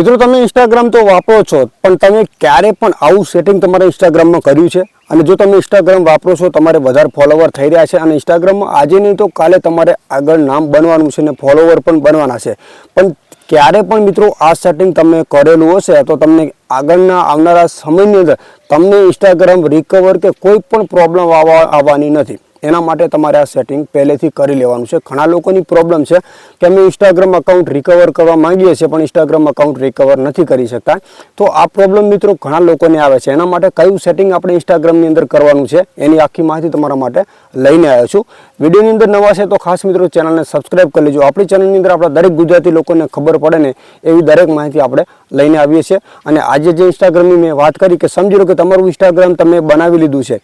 મિત્રો, તમે ઇન્સ્ટાગ્રામ તો વાપરો છો, પણ તમે ક્યારે પણ આવું સેટિંગ તમારા ઇન્સ્ટાગ્રામમાં કર્યું છે? અને જો તમે ઇન્સ્ટાગ્રામ વાપરો છો, તમારે વધારે ફોલોવર થઈ રહ્યા છે, અને ઇન્સ્ટાગ્રામમાં આજે નહીં તો કાલે તમારે આગળ નામ બનવાનું છે અને ફોલોવર પણ બનવાના છે. પણ ક્યારે પણ મિત્રો, આ સેટિંગ તમે કરેલું હશે, તો તમને આગળના આવનારા સમયની અંદર તમને ઇન્સ્ટાગ્રામ રિકવર કે કોઈ પણ પ્રોબ્લેમ આવવા આવવાની નથી. એના માટે તમારે આ સેટિંગ પહેલેથી કરી લેવાનું છે. ઘણા લોકોની પ્રોબ્લેમ છે કે અમે ઇન્સ્ટાગ્રામ અકાઉન્ટ રિકવર કરવા માંગીએ છીએ, પણ ઇન્સ્ટાગ્રામ અકાઉન્ટ રિકવર નથી કરી શકતા. તો આ પ્રોબ્લેમ મિત્રો ઘણા લોકોને આવે છે. એના માટે કયું સેટિંગ આપણે ઇન્સ્ટાગ્રામની અંદર કરવાનું છે, એની આખી માહિતી તમારા માટે લઈને આવ્યો છું. વિડીયોની અંદર નવા છે તો ખાસ મિત્રો ચેનલને સબસ્ક્રાઈબ કરી લેજો. આપણી ચેનલની અંદર આપણા દરેક ગુજરાતી લોકોને ખબર પડે ને એવી દરેક માહિતી આપણે લઈને આવીએ છીએ. અને આજે જે ઇન્સ્ટાગ્રામની મેં વાત કરી કે સમજી લો કે તમારું ઇન્સ્ટાગ્રામ તમે બનાવી લીધું છે.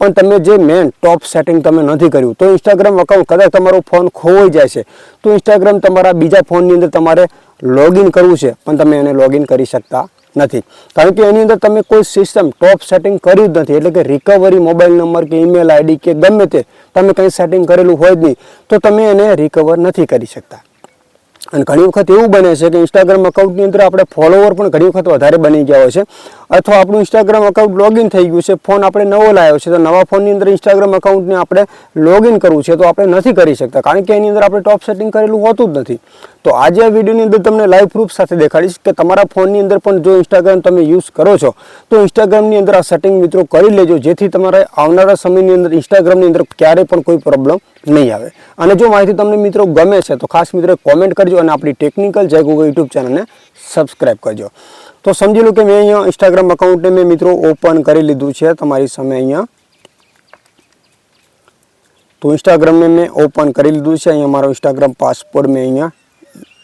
પણ તમે જે મેન ટોપ સેટિંગ તમે નથી કર્યું, તો ઇન્સ્ટાગ્રામ અકાઉન્ટ કદાચ તમારો ફોન ખોવાઈ જાય છે. તો ઇન્સ્ટાગ્રામ તમારા બીજા ફોનની અંદર તમારે લોગિન કરવું છે, પણ તમે એને લોગિન કરી શકતા નથી. કારણ કે એની અંદર તમે કોઈ સિસ્ટમ ટોપ સેટિંગ કર્યું જ નથી, એટલે કે રિકવરી મોબાઈલ નંબર કે ઈમેલ આઈડી કે ગમે તે તમે કંઈ સેટિંગ કરેલું હોય જ નહીં, તો તમે એને રિકવર નથી કરી શકતા. અને ઘણી વખત એવું બને છે કે ઇન્સ્ટાગ્રામ અકાઉન્ટની અંદર આપણે ફોલોવર પણ ઘણી વખત વધારે બની ગયા હોય છે. અથવા આપણું ઇન્સ્ટાગ્રામ અકાઉન્ટ લોગિન થઈ ગયું છે, ફોન આપણે નવો લાવ્યો છે, તો નવા ફોનની અંદર ઇન્સ્ટાગ્રામ અકાઉન્ટને આપણે લોગિન કરવું છે, તો આપણે નથી કરી શકતા. કારણ કે એની અંદર આપણે ટોપ સેટિંગ કરેલું હોતું જ નથી. તો આજે આ વિડીયોની અંદર તમને લાઈવ પ્રૂફ સાથે દેખાડીશ કે તમારા ફોનની અંદર પણ જો ઇન્સ્ટાગ્રામ તમે યુઝ કરો છો, તો ઇન્સ્ટાગ્રામની અંદર આ સેટિંગ મિત્રો કરી લેજો, જેથી તમારે આવનારા સમયની અંદર ઇન્સ્ટાગ્રામની અંદર ક્યારેય પણ કોઈ પ્રોબ્લેમ નહીં આવે. અને જો માહિતી તમને મિત્રો ગમે છે, તો ખાસ મિત્રો કોમેન્ટ કરજો અને આપણી ટેકનિકલ જય ગૂગલ યુટ્યુબ ચેનલને સબસ્ક્રાઈબ કરજો. તો સમજી લો કે મેં અહીંયા ઇન્સ્ટાગ્રામ અકાઉન્ટને મેં મિત્રો ઓપન કરી લીધું છે તમારી સામે અહીંયા. તો ઇન્સ્ટાગ્રામને મેં ઓપન કરી લીધું છે. અહીંયા મારો ઇન્સ્ટાગ્રામ પાસપોર્ટ મેં અહીંયા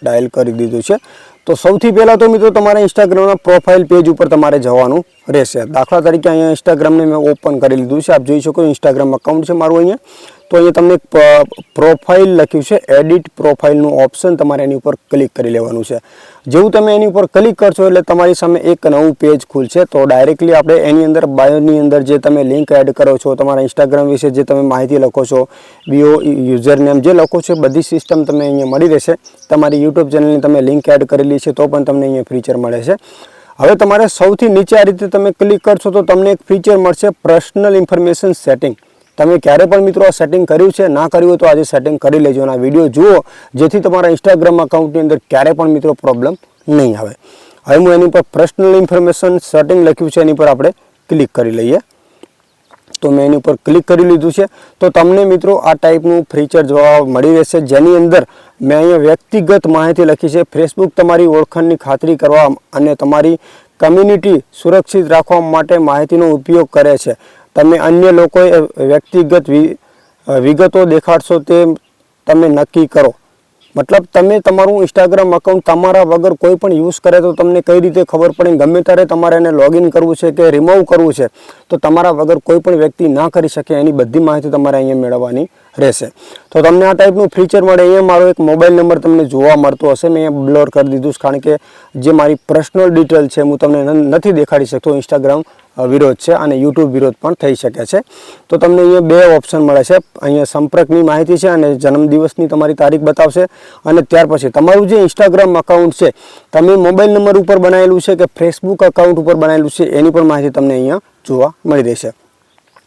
ડાયલ કરી દીધું છે. તો સૌથી પહેલાં તો મિત્રો તમારે ઇન્સ્ટાગ્રામના પ્રોફાઇલ પેજ ઉપર તમારે જવાનું રહેશે. દાખલા તરીકે અહીંયા ઇન્સ્ટાગ્રામને મેં ઓપન કરી લીધું છે. આપ જોઈ શકો ઇન્સ્ટાગ્રામ અકાઉન્ટ છે મારું અહીંયા. તો અહીંયા તમને પ્રોફાઇલ લખ્યું છે. એડિટ પ્રોફાઇલનું ઓપ્શન તમારે એની ઉપર ક્લિક કરી લેવાનું છે. જેવું તમે એની ઉપર ક્લિક કરશો એટલે તમારી સામે એક નવું પેજ ખુલશે. તો ડાયરેક્ટલી આપણે એની અંદર બાયોની અંદર જે તમે લિંક એડ કરો છો, તમારા ઇન્સ્ટાગ્રામ વિશે જે તમે માહિતી લખો છો બીઓ યુઝર નેમ જે લખો છો, બધી સિસ્ટમ તમને અહીંયા મળી રહેશે. તમારી યુટ્યુબ ચેનલની તમે લિંક એડ કરેલી છે, તો પણ તમને અહીંયા ફીચર મળે છે. હવે તમારે સૌથી નીચે આ રીતે તમે ક્લિક કરશો તો તમને એક ફીચર મળશે પર્સનલ ઇન્ફોર્મેશન સેટિંગ તમે ક્યારે પણ મિત્રો સેટિંગ કર્યું છે, ના કર્યું હોય તો આજે સેટિંગ કરી લેજો અને આ વીડિયો જુઓ, જેથી તમારા ઇન્સ્ટાગ્રામ અકાઉન્ટની અંદર ક્યારે પણ મિત્રો પ્રોબ્લેમ નહીં આવે. હવે હું એની પર પર્સનલ ઇન્ફોર્મેશન સેટિંગ લખ્યું છે, એની પર આપણે ક્લિક કરી લઈએ. તો મેં એની ઉપર ક્લિક કરી લીધું છે. તો તમને મિત્રો આ ટાઈપનું ફીચર જોવા મળી રહેશે, જેની અંદર મેં અહીંયા વ્યક્તિગત માહિતી લખી છે. ફેસબુક તમારી ઓળખાણની ખાતરી કરવા અને તમારી કમ્યુનિટી સુરક્ષિત રાખવા માટે માહિતીનો ઉપયોગ કરે છે. તમે અન્ય લોકોએ વ્યક્તિગત વિગતો દેખાડશો તે તમે નક્કી કરો. મતલબ તમે તમારું ઇન્સ્ટાગ્રામ અકાઉન્ટ તમારા વગર કોઈ પણ યુઝ કરે તો તમને કઈ રીતે ખબર પડે? ગમે ત્યારે તમારે એને લોગિન કરવું છે કે રિમૂવ કરવું છે, તો તમારા વગર કોઈ પણ વ્યક્તિ ના કરી શકે એની બધી માહિતી તમારે અહીંયા મેળવવાની રહેશે. તો તમને આ ટાઈપનું ફીચર મળે. અહીંયા મારો એક મોબાઈલ નંબર તમને જોવા મળતો હશે. મેં બ્લોર કરી દીધું છે. કારણ કે જે મારી પર્સનલ ડિટેલ છે, હું તમને નથી દેખાડી શકતો ઇન્સ્ટાગ્રામ વિરોધ છે અને યુટ્યુબ વિરોધ પણ થઈ શકે છે. તો તમને અહીંયા બે ઓપ્શન મળે છે. અહીંયા સંપર્કની માહિતી છે અને જન્મદિવસની તમારી તારીખ બતાવશે. અને ત્યાર પછી તમારું જે ઇન્સ્ટાગ્રામ અકાઉન્ટ છે, તમે મોબાઈલ નંબર ઉપર બનાવેલું છે કે ફેસબુક અકાઉન્ટ ઉપર બનાવેલું છે, એની પણ માહિતી તમને અહીંયા જોવા મળી રહેશે.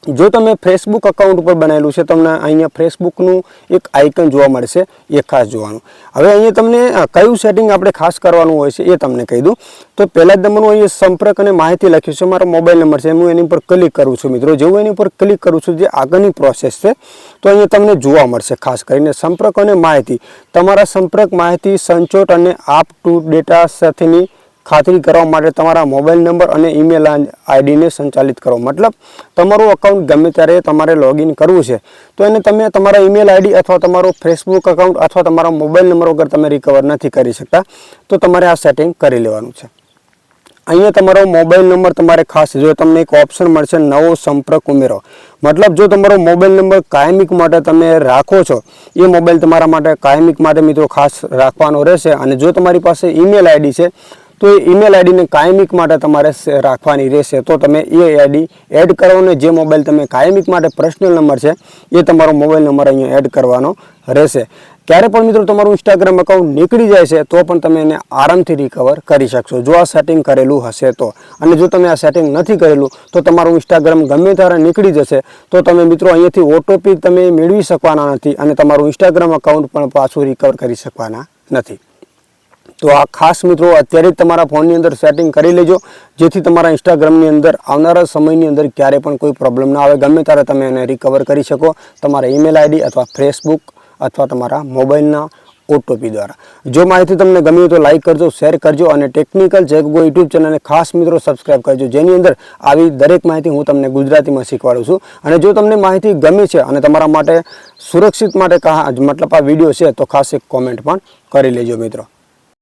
જો તમે ફેસબુક અકાઉન્ટ ઉપર બનાવેલું છે, તમને અહીંયા ફેસબુકનું એક આઇકન જોવા મળશે, એ ખાસ જોવાનું. હવે અહીંયા તમને કયું સેટિંગ આપણે ખાસ કરવાનું હોય છે, એ તમને કહી દઉં. તો પહેલા જ નંબરનું અહીંયા સંપર્ક અને માહિતી લખ્યું છે, મારો મોબાઈલ નંબર છે, હું એની ઉપર ક્લિક કરું છું મિત્રો. જેવું એની ઉપર ક્લિક કરું છું, જે આગળની પ્રોસેસ છે, તો અહીંયા તમને જોવા મળશે ખાસ કરીને સંપર્ક અને માહિતી. તમારા સંપર્ક માહિતી, સંચોટ અને આપ ટુ ડેટા સાથેની ખાતરી કરવા માટે તમારા મોબાઈલ નંબર અને ઈમેલ આઈડીને સંચાલિત કરો. મતલબ, તમારું અકાઉન્ટ ગમે ત્યારે તમારે લોગિન કરવું છે, તો એને તમે તમારા ઈમેલ આઈડી અથવા તમારો ફેસબુક અકાઉન્ટ અથવા તમારા મોબાઈલ નંબર વગર તમે રિકવર નથી કરી શકતા, તો તમારે આ સેટિંગ કરી લેવાનું છે. અહીંયા તમારો મોબાઈલ નંબર તમારે ખાસ, જો તમને એક ઓપ્શન મળશે, નવો સંપર્ક ઉમેરો. મતલબ, જો તમારો મોબાઈલ નંબર કાયમિક માટે તમે રાખો છો, એ મોબાઈલ તમારા માટે કાયમિક માટે મિત્રો ખાસ રાખવાનો રહેશે અને જો તમારી પાસે ઈમેલ આઈડી છે તો એ ઈમેલ આઈડીને કાયમિક માટે તમારે રાખવાની રહેશે. તો તમે એ આઈડી એડ કરો ને જે મોબાઈલ તમે કાયમિક માટે પર્સનલ નંબર છે, એ તમારો મોબાઈલ નંબર અહીંયા એડ કરવાનો રહેશે. ક્યારે પણ મિત્રો તમારું ઇન્સ્ટાગ્રામ અકાઉન્ટ નીકળી જાય છે, તો પણ તમે એને આરામથી રિકવર કરી શકશો. જો આ સેટિંગ કરેલું હશે તો. અને જો તમે આ સેટિંગ નથી કરેલું, તો તમારું ઇન્સ્ટાગ્રામ ગમે ત્યારે નીકળી જશે, તો તમે મિત્રો અહીંયાથી ઓટોપી તમે મેળવી શકવાના નથી અને તમારું ઇન્સ્ટાગ્રામ અકાઉન્ટ પણ પાછું રિકવર કરી શકવાના નથી. તો આ ખાસ મિત્રો અત્યારે જ તમારા ફોનની અંદર સેટિંગ કરી લેજો. જેથી તમારા ઇન્સ્ટાગ્રામની અંદર આવનારા સમયની અંદર ક્યારે પણ કોઈ પ્રોબ્લેમ ના આવે. ગમે ત્યારે તમે એને રિકવર કરી શકો. તમારા ઈમેલ આઈડી અથવા ફેસબુક અથવા તમારા મોબાઈલના ઓટોપી દ્વારા. જો માહિતી તમને ગમી તો લાઈક કરજો શેર કરજો અને ટેકનિકલ જેગો યુટ્યુબ ચેનલને ખાસ મિત્રો સબસ્ક્રાઇબ કરજો. જેની અંદર આવી દરેક માહિતી હું તમને ગુજરાતીમાં શીખવાડું છું. અને જો તમને માહિતી ગમી છે અને તમારા માટે સુરક્ષિત માટે મતલબ આ વીડિયો છે, તો ખાસ એક કોમેન્ટ પણ કરી લેજો મિત્રો.